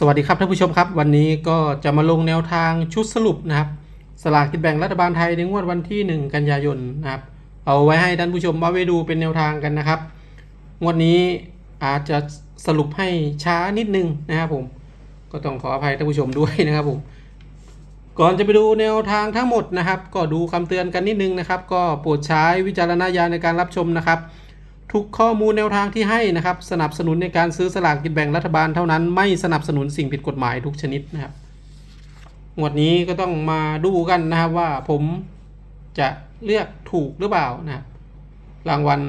สวัสดีครับท่านผู้ชมครับวันนี้ก็จะมาลงแนวทางชุดสรุปนะครับสลากกินแบ่งรัฐบาลไทยในงวดวันที่ 1 กันยายนนะครับเอาไว้ให้ท่านผู้ชมเอาไว้ดูเป็นแนวทางกันนะครับ งวดนี้อาจจะสรุปให้ช้านิดนึงนะครับผมก็ต้องขออภัยท่านผู้ชมด้วยนะครับผมก่อนจะไปดูแนวทางทั้งหมดนะครับ ก็ดูคำเตือนกันนิดนึงนะครับ ก็โปรดใช้วิจารณญาณในการรับชมนะครับ ทุกข้อมูลแนวทางที่ให้นะครับ สนับสนุนในการซื้อสลากกินแบ่งรัฐบาลเท่านั้น ไม่สนับสนุนสิ่งผิดกฎหมายทุกชนิดนะครับงวดนี้ก็ต้องมาดูกันนะครับว่าผมจะเลือกถูกหรือเปล่านะครับรางวัล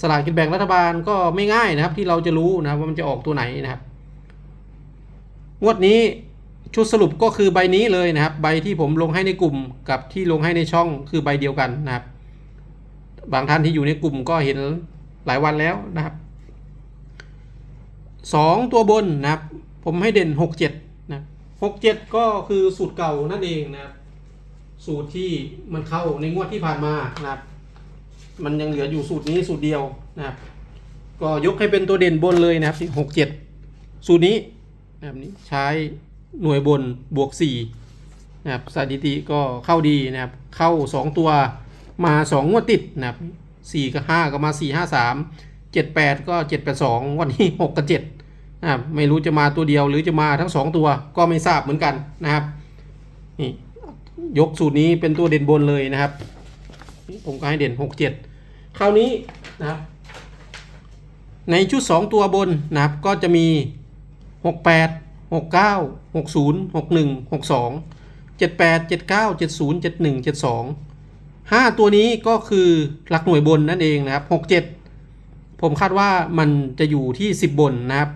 สลากกินแบ่งรัฐบาลก็ไม่ง่ายนะครับ ที่เราจะรู้นะครับว่ามันจะออกตัวไหนนะครับ งวดนี้ชุดสรุปก็คือใบนี้เลยนะครับ ใบที่ผมลงให้ในกลุ่มกับที่ลงให้ในช่องคือใบเดียวกันนะครับ บางท่านที่อยู่ในกลุ่มก็เห็น หลายวันแล้วนะครับสองตัวบนนะครับ ผมให้เด่นหกเจ็ดนะหกเจ็ดก็คือสูตรเก่านั่นเองนะครับ สูตรที่มันเข้าในงวดที่ผ่านมานะครับ มันยังเหลืออยู่สูตรนี้สูตรเดียวนะครับ ก็ยกให้เป็นตัวเด่นบนเลยนะครับหกเจ็ดสูตรนี้แบบนี้ใช้หน่วยบนบวกสี่นะครับสถิติก็เข้าดีนะครับ เข้าสองตัวมาสองงวดติดนะครับ สี่กับห้าก็มาสี่ห้าสามเจ็ดแปดก็เจ็ดแปดสองวันนี้หกกับเจ็ดนะครับไม่รู้จะมาตัวเดียวหรือจะมาทั้งสองตัวก็ไม่ทราบเหมือนกันนะครับนี่ยกสูตรนี้เป็นตัวเด่นบนเลยนะครับ ผมก็ให้เด่นหกเจ็ดคราวนี้นะครับในชุด 2 ตัวบนนะครับก็จะมี 68 69 60 61 62 78 79 70 71 72 5 ตัวนี้ก็คือหลักหน่วยบนนั่นเองนะครับ 67 ผมคาดว่ามันจะอยู่ที่ 10 บนนะครับ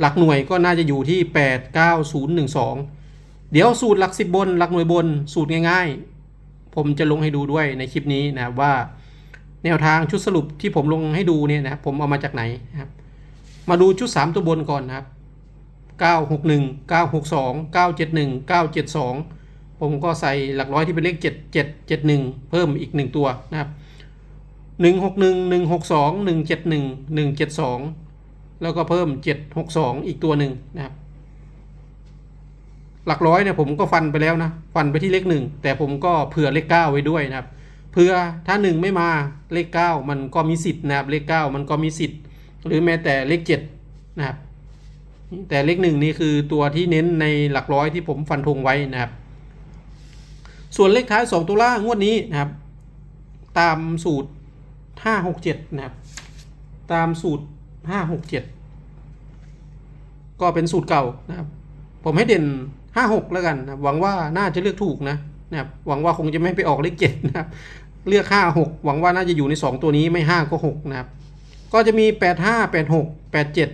หลักหน่วยก็น่าจะอยู่ที่ 8 9 0 1 2 เดี๋ยวสูตรหลัก 10 บน หลักหน่วยบนสูตรง่ายๆ ผมจะลงให้ดูด้วยในคลิปนี้นะครับว่าแนวทางชุดสรุปที่ผมลงให้ดูเนี่ยนะครับผมเอามาจากไหนนะครับ มาดูชุด 3 ตัวบนก่อนนะครับ 961 962 971 972 ผมก็ใส่หลักร้อยที่เป็นเลข 7771 เพิ่มอีก 1 ตัวนะครับ 161 162 171 172 แล้วก็เพิ่ม 762 อีกตัวหนึ่งนะครับ หลักร้อยเนี่ยผมก็ฟันไปแล้วนะ ฟันไปที่เลขหนึ่งแต่ผมก็เผื่อเลข 9 ไว้ด้วยนะครับเพื่อถ้าหนึ่งไม่มาเลขเก้ามันก็มีสิทธิ์นะครับ เลขเก้ามันก็มีสิทธิ์ หรือแม้แต่เลขเจ็ดนะครับแต่เลขหนึ่งนี่คือตัวที่เน้นในหลักร้อยที่ผมฟันธงไว้นะครับ ส่วนเลขท้ายสองตัวล่างงวดนี้นะครับ ตามสูตรห้าหกเจ็ดนะครับ ตามสูตรห้าหกเจ็ดก็เป็นสูตรเก่านะครับ ผมให้เด่นห้าหกแล้วกันนะหวังว่าน่าจะเลือกถูกนะนะครับหวังว่าคงจะไม่ไปออกเลขเจ็ดนะครับเลือกห้าหกหวังว่าน่าจะอยู่ในสองตัวนี้ไม่ห้าก็หกนะครับ ก็จะมีแปดห้าแปดหกแปดเจ็ด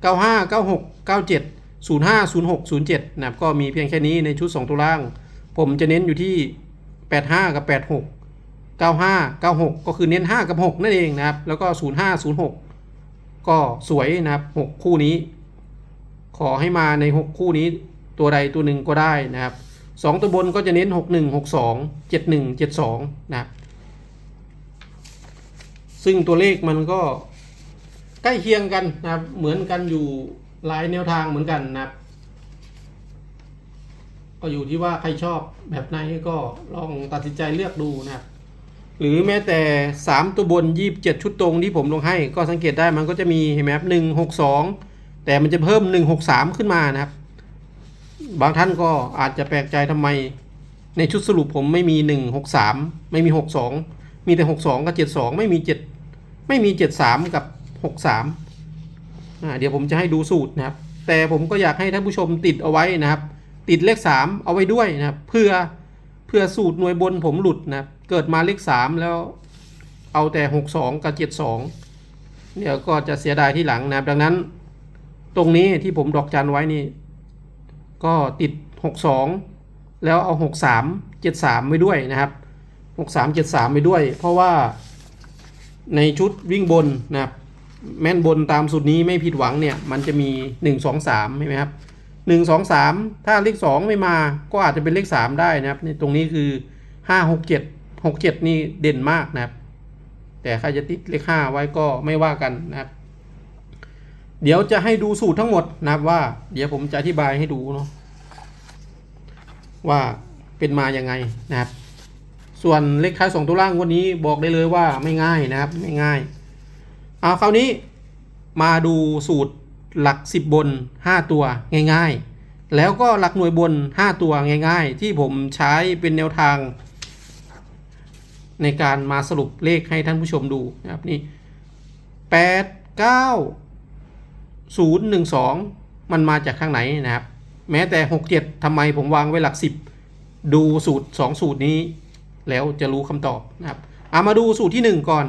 เก้าห้าเก้าหกเก้าเจ็ดศูนย์ห้าศูนย์หกศูนย์เจ็ดนะครับ ก็มีเพียงแค่นี้ในชุดสองตัวล่าง ผมจะเน้นอยู่ที่แปดห้ากับแปดหกเก้าห้าเก้าหกก็คือเน้นห้ากับหกนั่นเองนะครับ แล้วก็ศูนย์ห้าศูนย์หกก็สวยนะครับหกคู่นี้ ขอให้มาในหกคู่นี้ตัวใดตัวหนึ่งก็ได้นะครับสองตัวบนก็จะเน้นหกหนึ่งหกสองเจ็ดหนึ่งเจ็ดสองนะครับซึ่งตัวเลขมันก็ใกล้เคียงกันนะครับ เหมือนกันอยู่หลายแนวทางเหมือนกันนะครับ ก็อยู่ที่ว่าใครชอบแบบไหนก็ลองตัดสินใจเลือกดูนะครับหรือแม้แต่สามตัวบนยี่สิบเจ็ดชุดตรงที่ผมลงให้ก็สังเกตได้มันก็จะมีเห็นไหมครับหนึ่งหกสองแต่มันจะเพิ่มหนึ่งหกสามขึ้นมานะครับ บางท่านก็อาจจะแปลกใจทำไม ในชุดสรุปผมไม่มีหนึ่งหกสามไม่มีหกสองมีแต่หกสองกับเจ็ดสองไม่มีเจ็ดไม่มีเจ็ดสามกับหกสามอ่าเดี๋ยวผมจะให้ดูสูตรนะครับ แต่ผมก็อยากให้ท่านผู้ชมติดเอาไว้นะครับ ติดเลขสามเอาไว้ด้วยนะครับเพื่อเพื่อสูตรหน่วยบนผมหลุดนะเกิดมาเลขสามแล้วเอาแต่หกสองกับเจ็ดสองเดี๋ยวก็จะเสียดายที่หลังนะครับดังนั้นตรงนี้ที่ผมดอกจันไว้นี่ ก็ติด 62 แล้วเอา 63 73 ไว้ด้วยนะครับ 63 73 ไปด้วย เพราะว่าในชุดวิ่งบนนะครับแม่นบนตามสูตรนี้ไม่ผิดหวังเนี่ย มันจะมี 1 2 3ใช่ไหมครับ 1 2 3ถ้าเลข2ไม่มาก็อาจจะเป็นเลข3ได้นะครับนี่ตรงนี้คือ5 6 7 6 7นี่เด่นมากนะครับ แต่ใครจะติดเลข5ไว้ก็ไม่ว่ากันนะครับ เดี๋ยวจะให้ดูสูตรทั้งหมดนะครับว่า เดี๋ยวผมจะอธิบายให้ดูเนาะว่าเป็นมาอย่างไงนะครับ ส่วนเลขท้ายสองตัวล่างวันนี้บอกได้เลยว่าไม่ง่ายนะครับไม่ง่ายเอาคราวนี้มาดูสูตร หลัก 10 บน 5 ตัวง่ายๆ แล้วก็หลักหน่วยบน 5 ตัวง่ายๆ ที่ผมใช้เป็นแนวทาง ในการมาสรุปเลขให้ท่านผู้ชมดูนะครับนี่8 9 0 1 2มันมาจากข้างไหนนะครับ แม้แต่ 6 7ทำไมผมวางไว้หลัก 10 ดูสูตร 2 สูตรนี้ แล้วจะรู้คำตอบนะครับเอามาดูสูตรที่ 1 ก่อน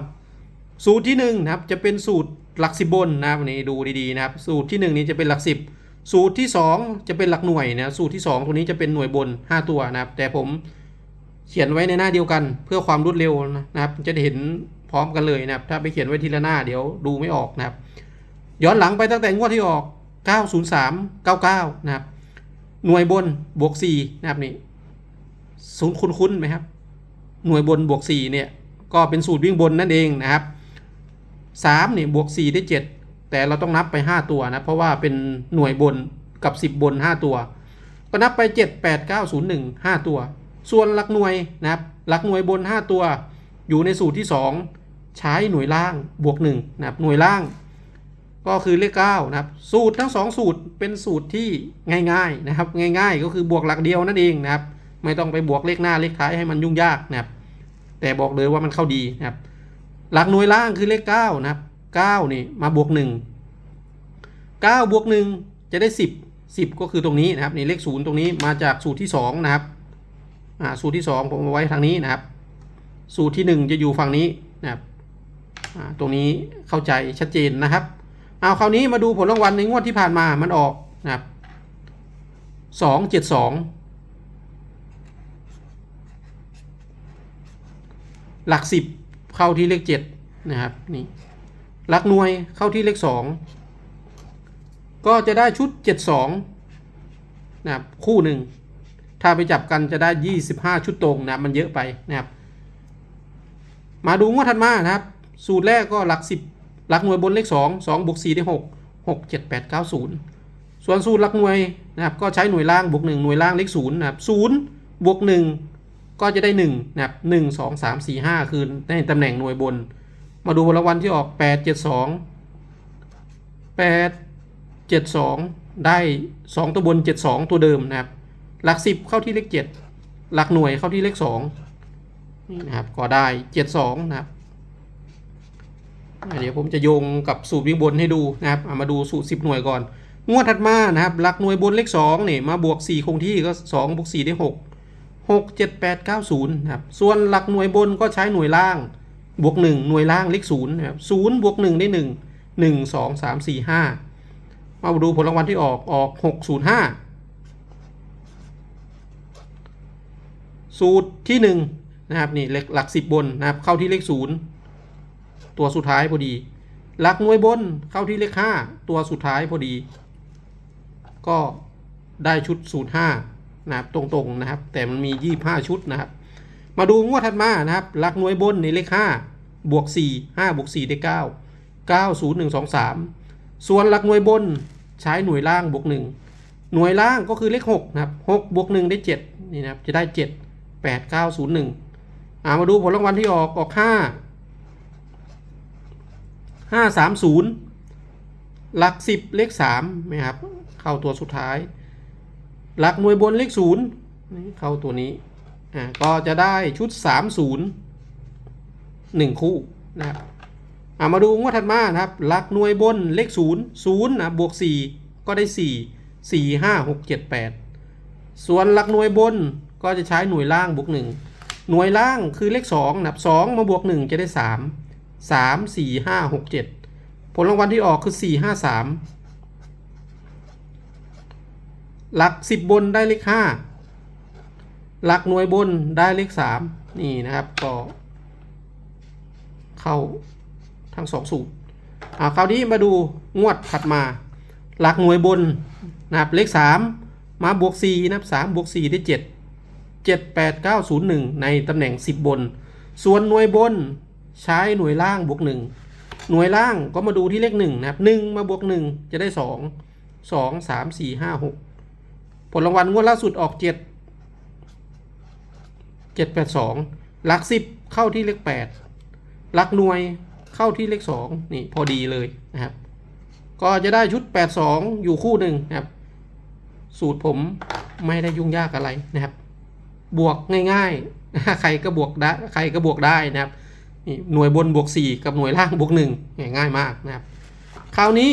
สูตรที่1นะครับจะเป็นสูตร หลักสิบบนนะครับนี่ดูดีๆนะครับ สูตรที่ 1 นี้จะเป็นหลัก10สูตรที่ 2 จะเป็นหลักหน่วยนะสูตรที่ 2 ตัวนี้จะเป็นหน่วยบน 5 ตัวนะครับ แต่ผมเขียนไว้ในหน้าเดียวกันเพื่อความรวดเร็วนะครับ จะได้เห็นพร้อมกันเลยนะครับ ถ้าไปเขียนไว้ทีละหน้าเดี๋ยวดูไม่ออกนะครับ ย้อนหลังไปตั้งแต่งวดที่ออก 903 99 นะครับ หน่วยบนบวก 4 นะครับนี่ศูนย์คุ้นๆไหมครับ หน่วยบนบวก 4 เนี่ย ก็เป็นสูตรวิ่งบนนั่นเองนะครับ 3เนี่ยบวก 4 ได้ 7 แต่เราต้องนับไป 5 ตัวนะ เพราะว่าเป็นหน่วยบนกับ 10 บน 5 ตัว ก็นับไป 7 8 9 0 1 5 ตัว ส่วนหลักหน่วยนะครับหลักหน่วยบน 5 ตัว อยู่ในสูตรที่ 2 ใช้หน่วยล่างบวก1นะครับหน่วยล่าง ก็คือเลข9นะครับสูตรทั้ง 2 สูตรเป็นสูตรที่ง่ายๆนะครับง่าย ๆ ก็คือบวกหลักเดียวนั่นเองนะครับไม่ต้องไปบวกเลขหน้าเลขท้ายให้มันยุ่งยากนะครับแต่บอกเลยว่ามันเข้าดีนะครับ หลักหน่วยล่างคือเลข9นะครับ9นี่มาบวก 1 9 บวก 1 จะได้ 10 10 ก็คือตรงนี้นะครับนี่เลข 0 ตรงนี้มาจากสูตรที่ 2 นะครับอ่าสูตรที่ 2 ผมเอาไว้ทางนี้นะครับ สูตรที่ 1 จะอยู่ฝั่งนี้นะครับอ่าตรงนี้เข้าใจชัดเจนนะครับเอาคราวนี้มาดูผลรางวัลในงวดที่ผ่านมามันออกนะครับสองเจ็ดสองหลักสิบ เข้าที่เลขเจ็ดนะครับนี่หลักหน่วยเข้าที่เลขสองก็จะได้ชุดเจ็ดสองนะครับคู่หนึ่งถ้าไปจับกันจะได้ยี่สิบห้าชุดตรงนะมันเยอะไปนะครับ มาดูงวดถัดมานะครับ สูตรแรกก็หลักสิบหลักหน่วยบนเลข 2 2บวก4ได้ 6 6 7 8 9 0 ส่วนสูตรหลักหน่วยนะครับก็ใช้หน่วยล่างบวก1หน่วยล่างเลข0นะครับ0บวก1 ก็จะได้1นะครับ1 2 3 4 5คือในตำแหน่งหน่วยบน มาดูผลรางวัลที่ออก 8 7 2 8 7 2 ได้ 2 ตัวบน 7 2 ตัวเดิมนะครับ หลัก 10 เข้าที่เลข 7 หลักหน่วยเข้าที่เลข2นี่นะครับก็ได้ 7 2 นะครับ เดี๋ยวผมจะโยงกับสูตรวิ่งบนให้ดูนะครับเอามาดูสูตร 10 หน่วยก่อน งวดถัดมานะครับ หลักหน่วยบนเลข2เนี่ยมาบวก 4 คงที่ก็2บวก4ได้ 6 6 7 8 9 0นะครับส่วนหลักหน่วยบนก็ใช้หน่วยล่างบวก 1 หน่วยล่างเลข0นะครับ0บวก 1 ได้ 1 1 2 3 4 5 มาดูผลรางวัลที่ออกออก 605 สูตรที่ 1 นะครับนี่เลขหลัก 10 บนนะครับเข้าที่เลข 0 ตัวสุดท้ายพอดี หลักหน่วยบนเข้าที่เลขห้าตัวสุดท้ายพอดี ก็ได้ชุดสูตรห้า นะครับตรงๆนะครับ แต่มันมียี่ห้าชุดนะครับ มาดูงวดถัดมานะครับหลักหน่วยบนในเลขห้าบวกสี่ห้าบวกสี่ได้เก้าเก้าศูนย์หนึ่งสองสามส่วนหลักหน่วยบนใช้หน่วยล่างบวกหนึ่งหน่วยล่างก็คือเลขหกนะครับหกบวกหนึ่งได้เจ็ดนี่นะครับจะได้เจ็ดแปดเก้าศูนย์หนึ่งอ่ามาดูผลรางวัลที่ออกออกห้าห้าสามศูนย์หลักสิบเลขสามนะครับเข้าตัวสุดท้าย หลักหน่วยบนเลขศูนย์เข้าตัวนี้อ่าก็จะได้ชุดสามศูนย์หนึ่งคู่นะครับอ่ามาดูงวดถัดมานะครับหลักหน่วยบนเลขศูนย์ศูนย์นะบวกสี่ก็ได้สี่สี่ห้าหกเจ็ดแปดส่วนหลักหน่วยบนก็จะใช้หน่วยล่างบวกหนึ่งหน่วยล่างคือเลขสองนะครับสองมาบวกหนึ่งจะได้สามสามสี่ห้าหกเจ็ดผลรางวัลที่ออกคือสี่ห้าสาม หลักสิบบนได้เลขห้าหลักหน่วยบนได้เลขสามนี่นะครับก็เข้าทั้งสองสูตรอ่าคราวนี้มาดูงวดถัดมา หลักหน่วยบนนะครับเลขสามมาบวกสี่นะครับสามบวกสี่ได้เจ็ดเจ็ดแปดเก้าศูนย์หนึ่งในตำแหน่งสิบบน ส่วนหน่วยบนใช้หน่วยล่างบวกหนึ่งหน่วยล่างก็มาดูที่เลขหนึ่งนะครับหนึ่งมาบวกหนึ่งจะได้สองสองสามสี่ห้าหก ผลรางวัลงวดล่าสุดออกเจ็ดเจ็ดแปดสองหลักสิบเข้าที่เลขแปดหลักหน่วยเข้าที่เลขสองนี่พอดีเลยนะครับ ก็จะได้ชุด82อยู่คู่หนึ่งนะครับ สูตรผมไม่ได้ยุ่งยากอะไรนะครับ บวกง่ายๆ ใครก็บวกได้ใครก็บวกได้นะครับหน่วยบนบวก 4 กับหน่วยล่างบวก1ง่ายมากนะครับ คราวนี้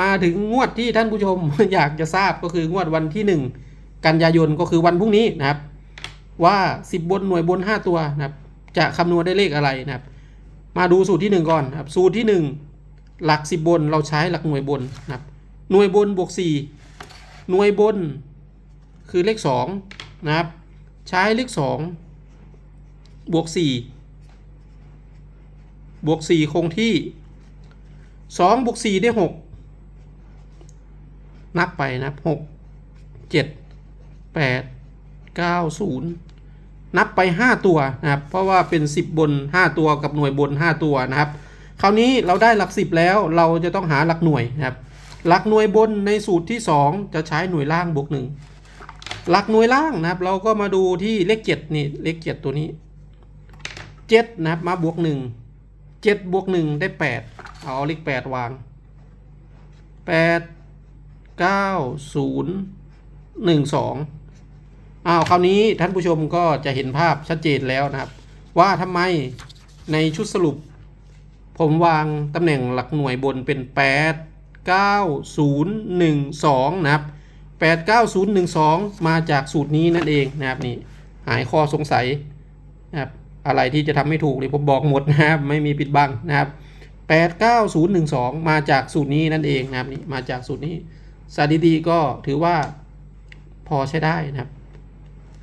มาถึงงวดที่ท่านผู้ชมอยากจะทราบก็คืองวดวันที่ 1 กันยายนก็คือวันพรุ่งนี้นะครับ ว่า 10 บนหน่วยบน 5 ตัวนะครับ จะคำนวณได้เลขอะไรนะครับ มาดูสูตรที่ 1 ก่อนครับสูตรที่ 1 หลัก 10 บนเราใช้หลักหน่วยบนนะครับ หน่วยบนบวก 4 หน่วยบนคือเลข2นะครับ ใช้เลข 2 บวก 4 บวก 4 คงที่ 2บวก4ได้6นับไปนะครับ6 7 8 9 0นับไป5ตัวนะครับ เพราะว่าเป็น10บบน5ตัวกับหน่วยบน5ตัวนะครับ คราวนี้เราได้หลัก10แล้วเราจะต้องหาหลักหน่วยนะครับ หลักหน่วยบนในสูตรที่2จะใช้หน่วยล่างบวกหนึ่งหลักหน่วยล่างนะครับ เราก็มาดูที่เลข7นี่เลข7ตัวนี้7นะครับมาบวก1 7บวก1ได้8 เอาเลข8วาง8 9 0 1 2อ้าวคราวนี้ท่านผู้ชมก็จะเห็นภาพชัดเจนแล้วนะครับ ว่าทำไมในชุดสรุป ผมวางตำแหน่งหลักหน่วยบนเป็น 8 9 0 1 2 นะครับ 8 9 0 1 2มาจากสูตรนี้นั่นเองนะครับนี่หายข้อสงสัยนะครับอะไรที่จะทำไม่ถูกเลยผมบอกหมดนะครับ ไม่มีปิดบังนะครับ 8 9 0 1 2 มาจากสูตรนี้นั่นเองนะครับนี่มาจากสูตรนี้สถิติก็ถือว่าพอใช้ได้นะครับ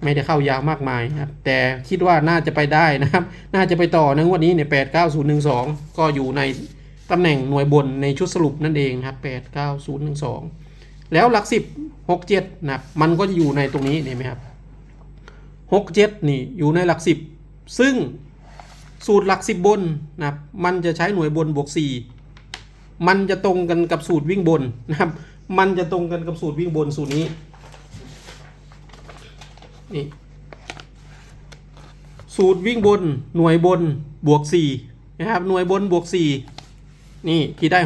ไม่ได้เข้ายาวมากมายนะครับ แต่คิดว่าน่าจะไปได้นะครับ น่าจะไปต่อในงวดนี้เนี่ยแปดเก้าศูนย์หนึ่งสองก็อยู่ในตำแหน่งหน่วยบนในชุดสรุปนั่นเองครับแปดเก้าศูนย์หนึ่งสองแล้วหลักสิบหกเจ็ดนะครับ มันก็จะอยู่ในตรงนี้เห็นไหมครับหกเจ็ดนี่อยู่ในหลักสิบซึ่ง สูตรหลักสิบบนนะครับมันจะใช้หน่วยบนบวกสี่มันจะตรงกันกับสูตรวิ่งบนนะครับ มันจะตรงกันกับสูตรวิ่งบนสูตรนี้นี่สูตรวิ่งบนหน่วยบนบวก4นะครับหน่วยบนบวก4นี่ที่ได้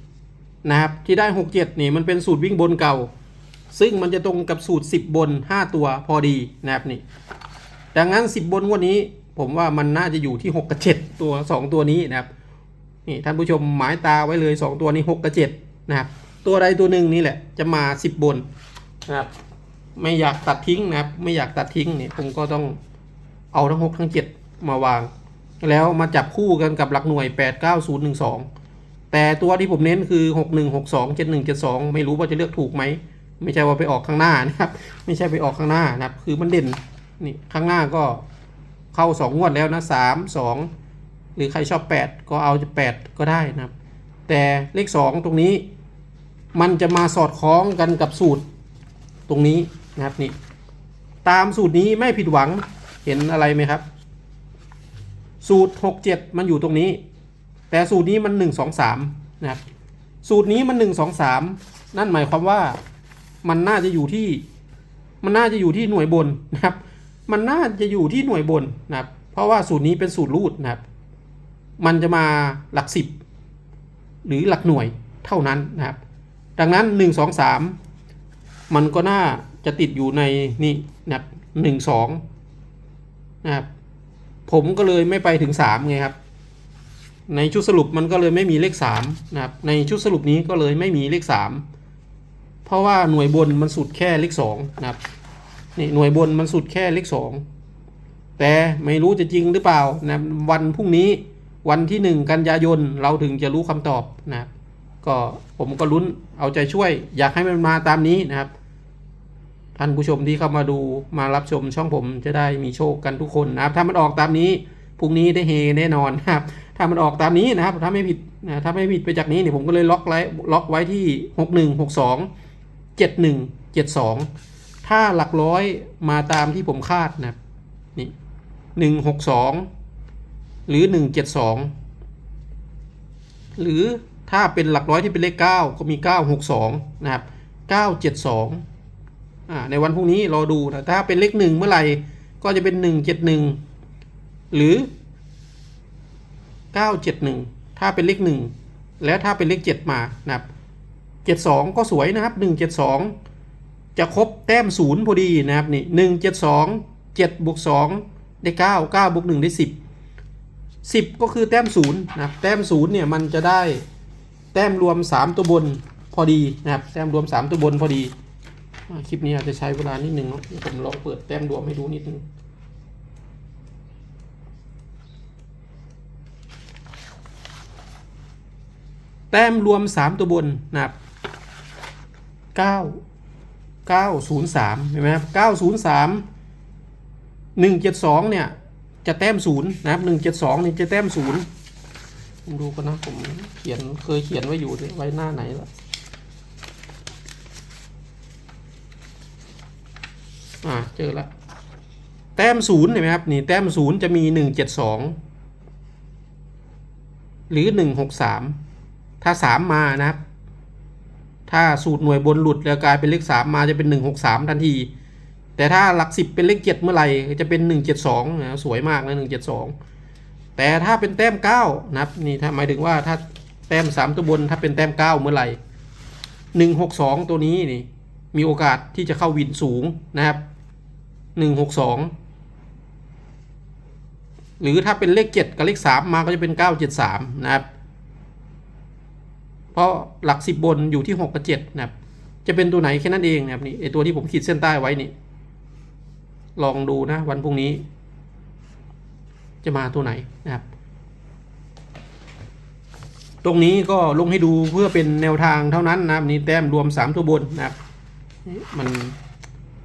67 นะครับที่ได้ 67 นี่มันเป็นสูตรวิ่งบนเก่า ซึ่งมันจะตรงกับสูตร 10 บน 5 ตัวพอดีนะครับนี่ดังนั้น 10 บนวันนี้ ผมว่ามันน่าจะอยู่ที่6กับ7ตัว2ตัวนี้นะครับนี่ท่านผู้ชมหมายตาไว้เลย2ตัวนี้6กับ7นะครับตัวใดตัวหนึ่งนี่แหละจะมา10บนนะครับไม่อยากตัดทิ้งนะครับ ไม่อยากตัดทิ้งเนี่ยผมก็ต้องเอาทั้งหกทั้งเจ็ดมาวาง แล้วมาจับคู่กันกับหลักหน่วยแปดเก้าศูนย์หนึ่งสองแต่ตัวที่ผมเน้นคือหกหนึ่งหกสองเจ็ดหนึ่งเจ็ดสองไม่รู้ว่าจะเลือกถูกไหม ไม่ใช่ว่าไปออกข้างหน้านะครับ ไม่ใช่ไปออกข้างหน้านะครับ คือมันเด่น นี่ข้างหน้าก็ เข้าสองงวดแล้วนะสามสองหรือใครชอบแปดก็เอาจะแปดก็ได้นะครับ แต่เลขสองตรงนี้ มันจะมาสอดคล้องกันกับสูตรตรงนี้นะครับนี่ตามสูตรนี้ไม่ผิดหวังเห็นอะไรไหมครับ สูตร 6 7 มันอยู่ตรงนี้ แต่สูตรนี้มัน 1 2 3นะครับสูตรนี้มัน 1 2 3 นั่นหมายความว่ามันน่าจะอยู่ที่ มันน่าจะอยู่ที่หน่วยบนนะครับ มันน่าจะอยู่ที่หน่วยบนนะครับ เพราะว่าสูตรนี้เป็นสูตรรูดนะครับ มันจะมาหลักสิบหรือหลักหน่วยเท่านั้นนะครับ ดังนั้น 1 2 3 มันก็น่าจะติดอยู่ในนี่นะครับหนึ่งสองนะครับผมก็เลยไม่ไปถึงสามไงครับ ในชุดสรุปมันก็เลยไม่มีเลขสามนะครับ ในชุดสรุปนี้ก็เลยไม่มีเลขสามเพราะว่าหน่วยบนมันสุดแค่เลขสองนะครับ นี่หน่วยบนมันสุดแค่เลขสองแต่ไม่รู้จะจริงหรือเปล่านะวันพรุ่งนี้วันที่หนึ่งกันยายนเราถึงจะรู้คำตอบนะครับ ก็ผมก็ลุ้นเอาใจช่วย อยากให้มันมาตามนี้นะครับ ท่านผู้ชมที่เข้ามาดูมารับชมช่องผมจะได้มีโชคกันทุกคนนะครับ ถ้ามันออกตามนี้พรุ่งนี้ได้เฮแน่นอนนะครับ ถ้ามันออกตามนี้นะครับ ถ้าไม่ผิดนะถ้าไม่ผิดไปจากนี้เนี่ยผมก็เลยล็อกไว้ล็อกไว้ที่หกหนึ่งหกสองเจ็ดหนึ่งเจ็ดสอง ถ้าหลักร้อยมาตามที่ผมคาดนะครับนี่หนึ่งหกสองหรือหนึ่งเจ็ดสองหรือถ้าเป็นหลักร้อยที่เป็นเลขเก้าก็มีเก้าหกสองนะครับเก้าเจ็ดสองอ่าในวันพรุ่งนี้รอดูนะถ้าเป็นเลขหนึ่งเมื่อไหร่ก็จะเป็นหนึ่งเจ็ดหนึ่งหรือเก้าเจ็ดหนึ่งถ้าเป็นเลขหนึ่งแล้วถ้าเป็นเลขเจ็ดมานะครับเจ็ดสองก็สวยนะครับหนึ่งเจ็ดสอง จะครบแต้มศูนย์พอดีนะครับนี่หนึ่งเจ็ดสองเจ็ดบวกสองได้เก้าเก้าบวกหนึ่งได้สิบสิบก็คือแต้มศูนย์นะครับแต้มศูนย์เนี่ยมันจะได้แต้มรวมสามตัวบนพอดีนะครับแต้มรวมสามตัวบนพอดีคลิปนี้อาจจะใช้เวลานิดนึงเนาะผมลองเปิดแต้มรวมให้ดูนิดนึงแต้มรวมสามตัวบนนะครับเก้าเก้าศูนย์สามเห็นไหมครับเก้าศูนย์สามหนึ่งเจ็ดสองเนี่ยจะแต้มศูนย์นะครับหนึ่งเจ็ดสองนี่จะแต้มศูนย์ผมดูกันนะผมเขียนเคยเขียนไว้อยู่ไว้หน้าไหนละอ่าเจอละแต้มศูนย์เห็นไหมครับนี่แต้มศูนย์จะมีหนึ่งเจ็ดสองหรือหนึ่งหกสามถ้าสามมานะครับ ถ้าสูตรหน่วยบนหลุดแล้วกลายเป็นเลขสามมาจะเป็นหนึ่งหกสามทันที แต่ถ้าหลักสิบเป็นเลขเจ็ดเมื่อไหร่จะเป็นหนึ่งเจ็ดสองนะสวยมากนะหนึ่งเจ็ดสองแต่ถ้าเป็นแต้มเก้านะครับนี่ถ้าหมายถึงว่าถ้าแต้มสามตัวบนถ้าเป็นแต้มเก้าเมื่อไหร่หนึ่งหกสองตัวนี้นี่มีโอกาสที่จะเข้าวินสูงนะครับหนึ่งหกสองหรือถ้าเป็นเลขเจ็ดกับเลขสามมาก็จะเป็นเก้าเจ็ดสามนะครับ เพราะหลักสิบบนอยู่ที่หกกับเจ็ดนะครับจะเป็นตัวไหนแค่นั้นเองนะครับนี่ไอตัวที่ผมขีดเส้นใต้ไว้นี่ ลองดูนะ วันพรุ่งนี้ จะมาตัวไหนนะครับ ตรงนี้ก็ลงให้ดูเพื่อเป็นแนวทางเท่านั้นนะครับนี่แต้มรวม3ตัวบนนะครับนี่มัน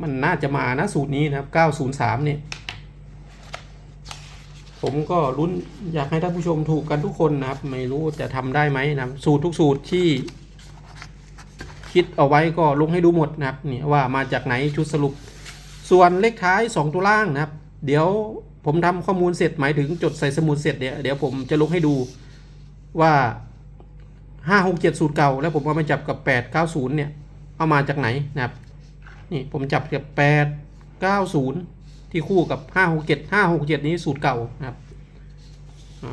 มันน่าจะมานะสูตรนี้นะครับ903เนี่ย ผมก็ลุ้นอยากให้ท่านผู้ชมถูกกันทุกคนนะครับ ไม่รู้จะทำได้ไหมนะสูตรทุกสูตรที่ คิดเอาไว้ก็ลงให้ดูหมดนะครับนี่ว่ามาจากไหนชุดสรุป ส่วนเลขท้าย 2 ตัวล่างนะครับ เดี๋ยวผมทำข้อมูลเสร็จหมายถึงจดใส่สมุดเสร็จเดี๋ยวเดี๋ยวผมจะลงให้ดูว่า5 6 7สูตรเก่า แล้วผมเอามาจับกับ8 9 0เนี่ยเอามาจากไหนนะครับ นี่ผมจับกับ8 9 0 ที่คู่กับ 5 6 7 5 6 7 นี้สูตรเก่านะครับ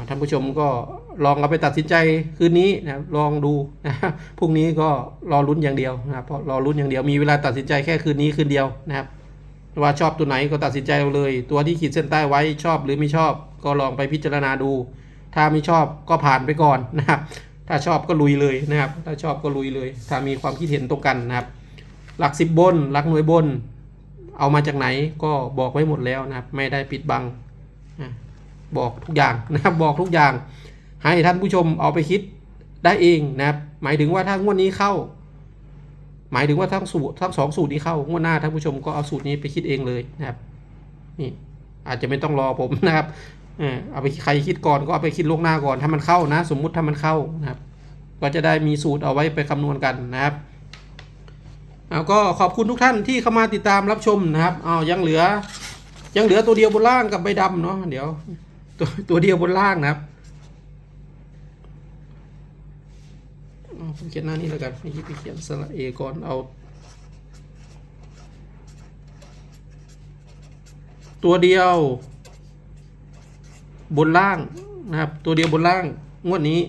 ท่านผู้ชมก็ลองเอาไปตัดสินใจคืนนี้นะครับลองดูนะพรุ่งนี้ก็รอลุ้นอย่างเดียวนะครับเพราะรอลุ้นอย่างเดียวมีเวลาตัดสินใจแค่คืนนี้คืนเดียวนะครับว่าชอบตัวไหนก็ตัดสินใจเอาเลย ตัวที่ขีดเส้นใต้ไว้ชอบหรือไม่ชอบก็ลองไปพิจารณาดู ถ้าไม่ชอบก็ผ่านไปก่อนนะครับ ถ้าชอบก็ลุยเลยนะครับ ถ้าชอบก็ลุยเลย ถ้ามีความคิดเห็นตรงกันนะครับ หลักสิบบน หลักหน่วยบน เอามาจากไหนก็บอกไว้หมดแล้วนะครับ ไม่ได้ปิดบังบอกทุกอย่างนะครับบอกทุกอย่าง ให้ท่านผู้ชมเอาไปคิดได้เองนะครับ หมายถึงว่าถ้างวดนี้เข้า หมายถึงว่าทั้งสูตรทั้งสองสูตรนี้เข้างวดหน้าท่านผู้ชมก็เอาสูตรนี้ไปคิดเองเลยนะครับนี่อาจจะไม่ต้องรอผมนะครับเออเอาไปใครคิดก่อนก็เอาไปคิดล่วงหน้าก่อนถ้ามันเข้านะ สมมุติถ้ามันเข้านะครับ ก็จะได้มีสูตรเอาไว้ไปคำนวณกันนะครับ เอาก็ขอบคุณทุกท่านที่เข้ามาติดตามรับชมนะครับเอายังเหลือ ยังเหลือตัวเดียวบนล่างกับใบดำเนาะเดี๋ยวตัวตัวเดียวบนล่างนะครับผมเขียนหน้านี้แล้วกันไม่คิดไปเขียนสระเอก่อนเอา ตัวเดียว บนล่างนะครับ ตัวเดียวบนล่างงวดนี้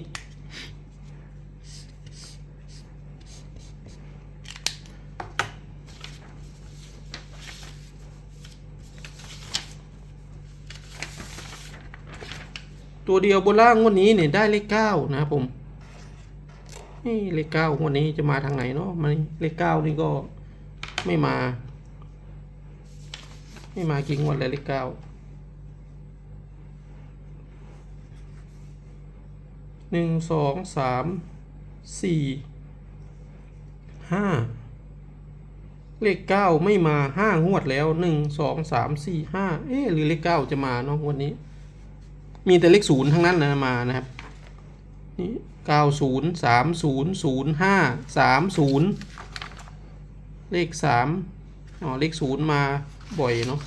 ตัวเดียวบนล่างงวดนี้เนี่ยได้เลขเก้านะครับผมนี่เลขเก้างวดนี้จะมาทางไหนเนาะมันเลขเก้านี่ก็ไม่มา ไม่มากี่งวดเลยเลขเก้าหนึ่งสองสามสี่ห้าเลขเก้าไม่มาห้างวดแล้วหนึ่งสองสามสี่ห้าเอ๊หรือเลขเก้าจะมาเนาะงวันนี้ มีแต่เลขศูนย์ทั้งนั้นนะมานะครับนี่เก้าศูนย์สามศูนย์ศูนย์ห้าสามศูนย์เลขสามอ๋อเลขศูนย์มาบ่อยเนาะ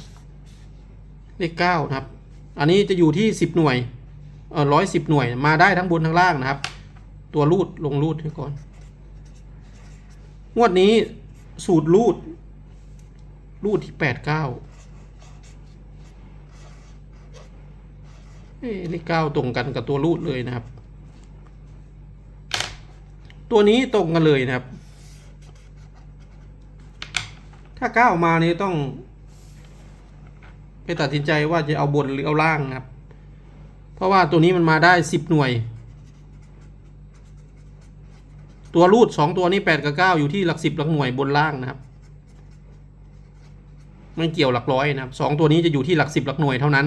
เลขเก้านะครับ อันนี้จะอยู่ที่สิบหน่วยเออร้อยสิบหน่วยมาได้ทั้งบนทั้งล่างนะครับ ตัวรูดลงรูดให้ก่อนงวดนี้สูตรรูดรูดที่แปดเก้า เอ้เลขเก้าตรงกันกับตัวรูดเลยนะครับ ตัวนี้ตรงกันเลยนะครับ ถ้าเก้ามานี่ต้อง ไปตัดสินใจว่าจะเอาบนหรือเอาล่างนะครับ เพราะว่าตัวนี้มันมาได้สิบหน่วย ตัวรูดสองตัวนี้แปดกับเก้าอยู่ที่หลักสิบหลักหน่วยบนล่างนะครับไม่เกี่ยวหลักร้อยนะครับสองตัวนี้จะอยู่ที่หลักสิบหลักหน่วยเท่านั้น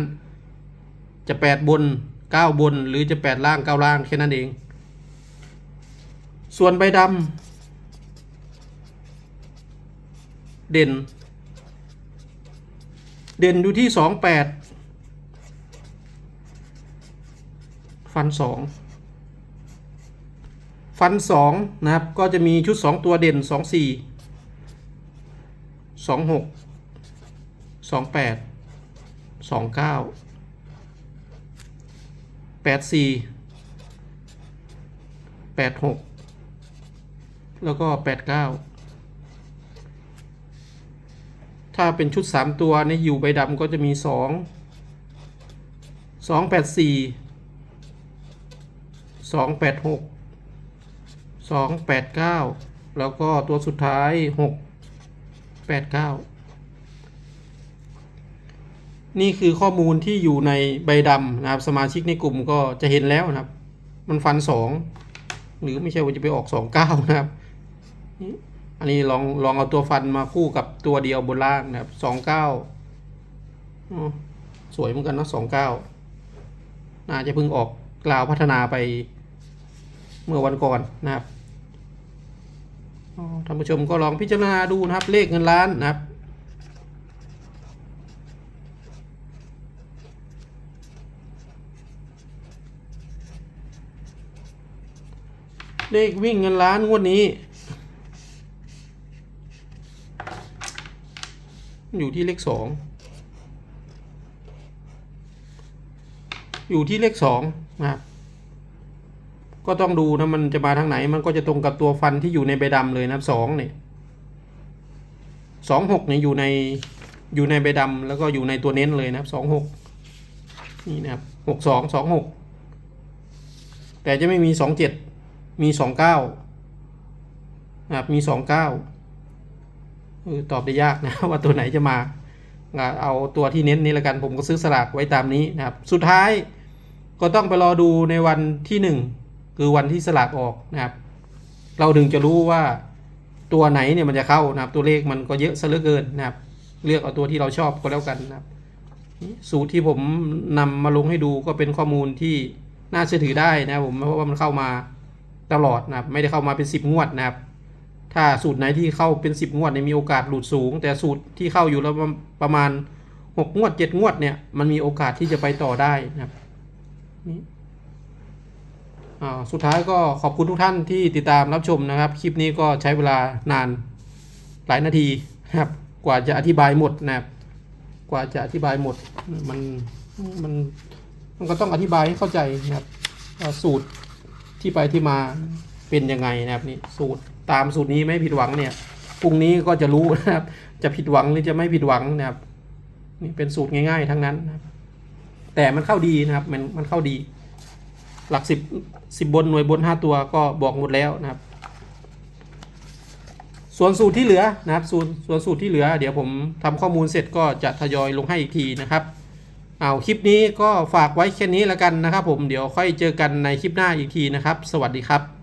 จะแปดบนเก้าบน หรือจะแปดล่างเก้าล่าง แค่นั้นเอง ส่วนใบดำเด่น เด่นอยู่ที่สองแปดฟันสองฟันสองนะครับ ก็จะมีชุดสองตัวเด่นสองสี่ สองหกสองแปดสองเก้าแปดสี่แปดหกแล้วก็แปดเก้าถ้าเป็นชุดสามตัวในอยู่ใบดำก็จะมีสองสองแปดสี่สองแปดหกสองแปดเก้าแล้วก็ตัวสุดท้ายหกแปดเก้า นี่คือข้อมูลที่อยู่ในใบดำนะครับ สมาชิกในกลุ่มก็จะเห็นแล้วนะครับ มันฟันสองหรือไม่ใช่ว่าจะไปออกสองเก้านะครับ อันนี้ลองลองเอาตัวฟันมาคู่กับตัวเดียวบนล่างนะครับสองเก้าสวยเหมือนกันเนาะสองเก้าน่าจะเพิ่งออกกล่าวพัฒนาไปเมื่อวันก่อนนะครับท่านผู้ชมก็ลองพิจารณาดูนะครับเลขเงินล้านนะครับ เลขวิ่งเงินล้านงวดนี้ อยู่ที่เลขสองอยู่ที่เลขสองนะครับก็ต้องดูนะมันจะมาทางไหน มันก็จะตรงกับตัวฟันที่อยู่ในใบดำเลยนะสองเนี่ยสองหกเนี่ยอยู่ในอยู่ในใบดำแล้วก็อยู่ในตัวเน้นเลยนะครับสองหกนี่นะครับหกสองสองหกแต่จะไม่มีสองเจ็ด มีสองเก้านะครับมีสองเก้าเออตอบได้ยากนะว่าตัวไหนจะมา เอาตัวที่เน้นนี้แล้วกันผมก็ซื้อสลากไว้ตามนี้นะครับ สุดท้ายก็ต้องไปรอดูในวันที่หนึ่งคือวันที่สลากออกนะครับ เราถึงจะรู้ว่าตัวไหนเนี่ยมันจะเข้านะครับ ตัวเลขมันก็เยอะซะเหลือเกินนะครับ เลือกเอาตัวที่เราชอบก็แล้วกันนะครับ สูตรที่ผมนำมาลงให้ดูก็เป็นข้อมูลที่น่าเชื่อถือได้นะผมเพราะว่ามันเข้ามา ตลอดนะครับไม่ได้เข้ามาเป็นสิบงวดนะครับ ถ้าสูตรไหนที่เข้าเป็นสิบงวดเนี่ยมีโอกาสหลุดสูง แต่สูตรที่เข้าอยู่แล้วประมาณหกงวดเจ็ดงวดเนี่ยมันมีโอกาสที่จะไปต่อได้นะครับนี่อ่าสุดท้ายก็ขอบคุณทุกท่านที่ติดตามรับชมนะครับ คลิปนี้ก็ใช้เวลานานหลายนาทีนะครับ กว่าจะอธิบายหมดนะครับ กว่าจะอธิบายหมดมันมันมันก็ต้องอธิบายให้เข้าใจนะครับสูตร ที่ไปที่มาเป็นยังไงนะครับนี่สูตรตามสูตรนี้ไม่ผิดหวังเนี่ยพรุ่งนี้ก็จะรู้นะครับ จะผิดหวังหรือจะไม่ผิดหวังนะครับนี่เป็นสูตรง่าย ๆ ทั้งนั้นนะครับแต่มันเข้าดีนะครับมันมันเข้าดี หลักสิบสิบบนหน่วยบนห้าตัวก็บอกหมดแล้วนะครับ ส่วนสูตรที่เหลือนะครับส่วนส่วนสูตรที่เหลือ เดี๋ยวผมทำข้อมูลเสร็จก็จะทยอยลงให้อีกทีนะครับ เอาคลิปนี้ก็ฝากไว้แค่นี้แล้วกันนะครับผมเดี๋ยวค่อยเจอกันในคลิปหน้าอีกทีนะครับ สวัสดีครับ